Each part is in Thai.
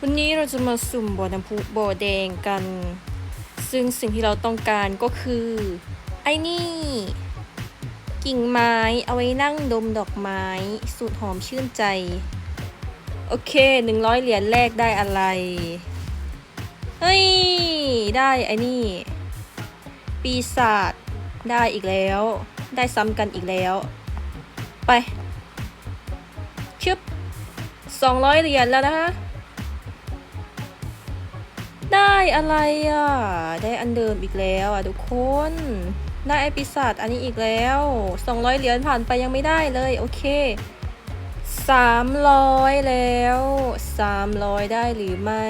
วันนี้เราจะมาสุ่มบ่อน้ำพุบ่อแดงกัน ซึ่งสิ่งที่เราต้องการก็คือ ไอ้นี่ กิ่งไม้เอาไว้นั่งดมดอกไม้ สูตรหอมชื่นใจ โอเคหนึ่งร้อยเหรียญแรกได้อะไร เฮ้ย ได้ไอ้นี่ ปีศาจได้อีกแล้ว ได้ซ้ำกันอีกแล้ว ไปชึบสองร้อยเหรียญแล้วนะคะ ได้อะไรอะ ได้อันเดิมอีกแล้วอะทุกคน ได้ไอปีศาจอันนี้อีกแล้ว 200 เหรียญผ่านไปยังไม่ได้เลย โอเค 300 แล้ว 300 ได้หรือไม่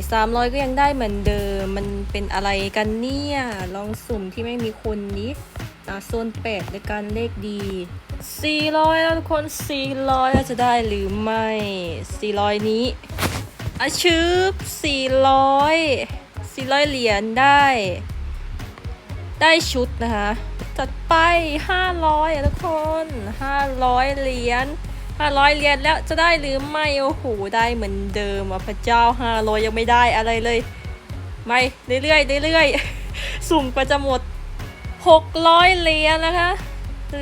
300 ก็ยังได้เหมือนเดิม มันเป็นอะไรกันเนี่ย ลองสุ่มที่ไม่มีคนนี้อะโซนแปดในการเลขดี400 แล้วทุกคน 400 จะได้หรือไม่ 400 นี้ อาชืบสี่ร้อยสี่ร้อยเหรียญได้ ได้ชุดนะคะ จัดไปห้าร้อยทุกคนห้าร้อยเหรียญห้าร้อยเหรียญแล้วจะได้หรือไม่ โอ้โห ได้เหมือนเดิมอะพระเจ้าห้าร้อยยังไม่ได้อะไรเลย ไม่เรื่อยๆเรื่อยๆสุ่มก็จะหมดหกร้อยเหรียญนะคะ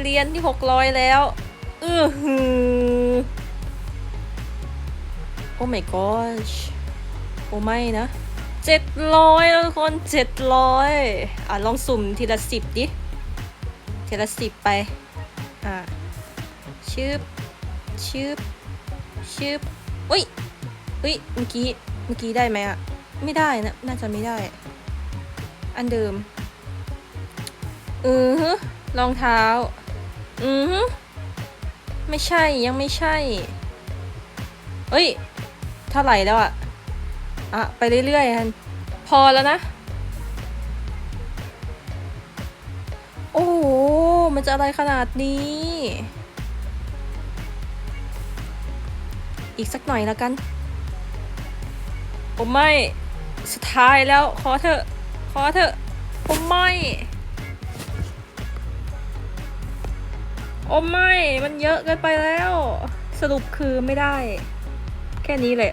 เหรียญที่หกร้อยแล้ว อือหือ โอ้ my gosh โอ้ไม่นะเจ็ดร้อยทุกคนเจ็ดร้อยอะ ลองสุ่มทีละสิบดิ ทีละสิบไป อะชืบชืบชืบอุ้ยอุ้ยเมื่อกี้เมื่อกี้ได้ไหมอะ ไม่ได้นะ น่าจะไม่ได้ อันเดิม อือฮึรองเท้า อือฮึไม่ใช่ยังไม่ใช่เอ้ย ท่าไหร่แล้วอะอะไปเรื่อยๆฮันพอแล้วนะ โอ้โห มันจะอะไรขนาดนี้ อีกสักหน่อยแล้วกันโอไม่ สุดท้ายแล้ว ขอเถอะ ขอเถอะโอไม่ โอ้ไม่ มันเยอะเกินไปแล้ว สรุปคือไม่ได้ แค่นี้แหละ